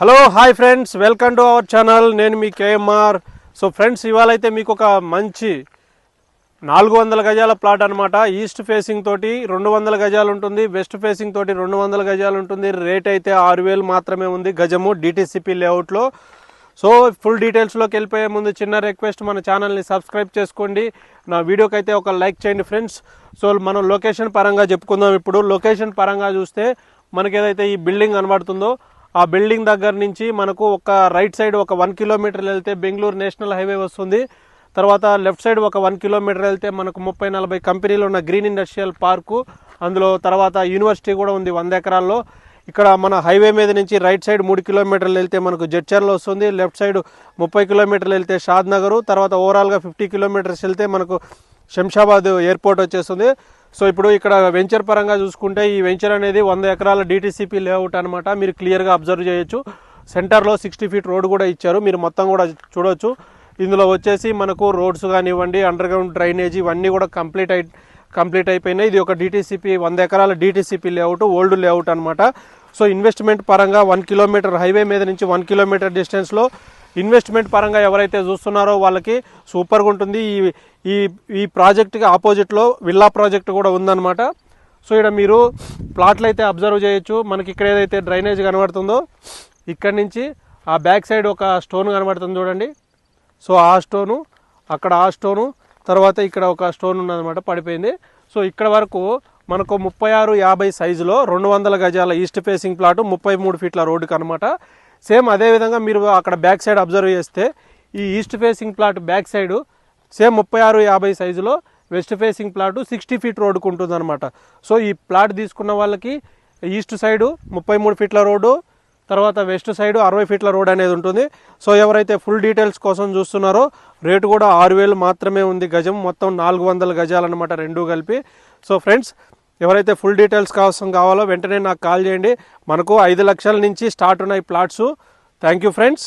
Hello hi friends welcome to our channel నేను మీ KMR. So friends ఇవాళ అయితే మీకు ఒక మంచి నాలుగు వందల గజాల ప్లాట్ అనమాట ఈస్ట్ ఫేసింగ్ తోటి రెండు వందల గజాలు ఉంటుంది. వెస్ట్ ఫేసింగ్ తోటి రెండు వందల గజాలు ఉంటుంది. రేట్ అయితే ఆరు వేలు మాత్రమే ఉంది గజము డిటీసీపీ లేఅవుట్లో సో ఫుల్ డీటెయిల్స్లోకి వెళ్ళిపోయే ముందు చిన్న రిక్వెస్ట్ మన ఛానల్ని సబ్స్క్రైబ్ చేసుకోండి. నా వీడియోకి అయితే ఒక లైక్ చేయండి ఫ్రెండ్స్ సో మనం లొకేషన్ పరంగా చెప్పుకుందాం ఇప్పుడు. లొకేషన్ పరంగా చూస్తే మనకి ఏదైతే ఈ బిల్డింగ్ కనబడుతుందో ఆ బిల్డింగ్ దగ్గర నుంచి మనకు ఒక రైట్ సైడ్ ఒక వన్ కిలోమీటర్ వెళ్తే బెంగళూరు నేషనల్ హైవే వస్తుంది. తర్వాత లెఫ్ట్ సైడ్ ఒక వన్ కిలోమీటర్ వెళ్తే మనకు ముప్పై నలభై కంపెనీలు ఉన్న గ్రీన్ ఇండస్ట్రియల్ పార్కు అందులో తర్వాత యూనివర్సిటీ కూడా ఉంది వంద ఎకరాల్లో. ఇక్కడ మన హైవే మీద నుంచి రైట్ సైడ్ మూడు కిలోమీటర్లు వెళ్తే మనకు జడ్చర్లు వస్తుంది. లెఫ్ట్ సైడ్ ముప్పై కిలోమీటర్లు వెళ్తే షాద్ నగరు తర్వాత ఓవరాల్గా ఫిఫ్టీ కిలోమీటర్స్ వెళ్తే మనకు శంషాబాద్ ఎయిర్పోర్ట్ వచ్చేస్తుంది. సో ఇప్పుడు ఇక్కడ వెంచర్ పరంగా చూసుకుంటే ఈ వెంచర్ అనేది వంద ఎకరాల డిటీసీపీ లేఅవుట్ అనమాట మీరు క్లియర్గా అబ్జర్వ్ చేయొచ్చు. సెంటర్లో సిక్స్టీ ఫీట్ రోడ్ కూడా ఇచ్చారు. మీరు మొత్తం కూడా చూడొచ్చు. ఇందులో వచ్చేసి మనకు రోడ్స్ కానివ్వండి అండర్ గ్రౌండ్ డ్రైనేజ్ ఇవన్నీ కూడా కంప్లీట్ అయి కంప్లీట్ అయిపోయినాయి. ఇది ఒక డిటీసీపీ వంద ఎకరాల డిటీసీపీ లేఅవుట్ ఓల్డ్ లేఅవుట్ అనమాట సో ఇన్వెస్ట్మెంట్ పరంగా వన్ కిలోమీటర్ హైవే మీద నుంచి వన్ కిలోమీటర్ డిస్టెన్స్లో ఇన్వెస్ట్మెంట్ పరంగా ఎవరైతే చూస్తున్నారో వాళ్ళకి సూపర్గా ఉంటుంది. ఈ ఈ ఈ ప్రాజెక్ట్కి ఆపోజిట్లో విల్లా ప్రాజెక్ట్ కూడా ఉందన్నమాట. సో ఇక్కడ మీరు ప్లాట్లు అయితే అబ్జర్వ్ చేయొచ్చు. మనకి ఇక్కడ ఏదైతే డ్రైనేజ్ కనబడుతుందో ఇక్కడ నుంచి ఆ బ్యాక్ సైడ్ ఒక స్టోన్ కనబడుతుంది చూడండి. సో ఆ స్టోను అక్కడ ఆ స్టోను తర్వాత ఇక్కడ ఒక స్టోన్ ఉన్నదన్నమాట పడిపోయింది. సో ఇక్కడ వరకు మనకు ముప్పై ఆరు యాభై సైజులో రెండు వందల గజాల ఈస్ట్ ఫేసింగ్ ప్లాటు ముప్పై మూడు ఫీట్ల రోడ్డుకి అనమాట సేమ్ అదే విధంగా మీరు అక్కడ బ్యాక్ సైడ్ అబ్జర్వ్ చేస్తే ఈ east facing plot back side same ముప్పై ఆరు యాభై సైజులో west facing plot sixty feet రోడ్డుకు ఉంటుంది అనమాట సో ఈ ప్లాట్ తీసుకున్న వాళ్ళకి ఈస్ట్ సైడు ముప్పై మూడు ఫీట్ల రోడ్డు తర్వాత వెస్ట్ సైడ్ అరవై ఫీట్ల రోడ్ అనేది ఉంటుంది. సో ఎవరైతే ఫుల్ డీటెయిల్స్ కోసం చూస్తున్నారో రేటు కూడా ఆరు వేలు మాత్రమే ఉంది గజం. మొత్తం నాలుగు వందల గజాలన్నమాట రెండు కలిపి. సో ఫ్రెండ్స్ ఎవరైతే ఫుల్ డీటెయిల్స్ కోసం కావాలో వెంటనే నాకు కాల్ చేయండి. మనకు ఐదు లక్షల నుంచి స్టార్ట్ ఉన్నాయి ప్లాట్స్ థ్యాంక్ యూ ఫ్రెండ్స్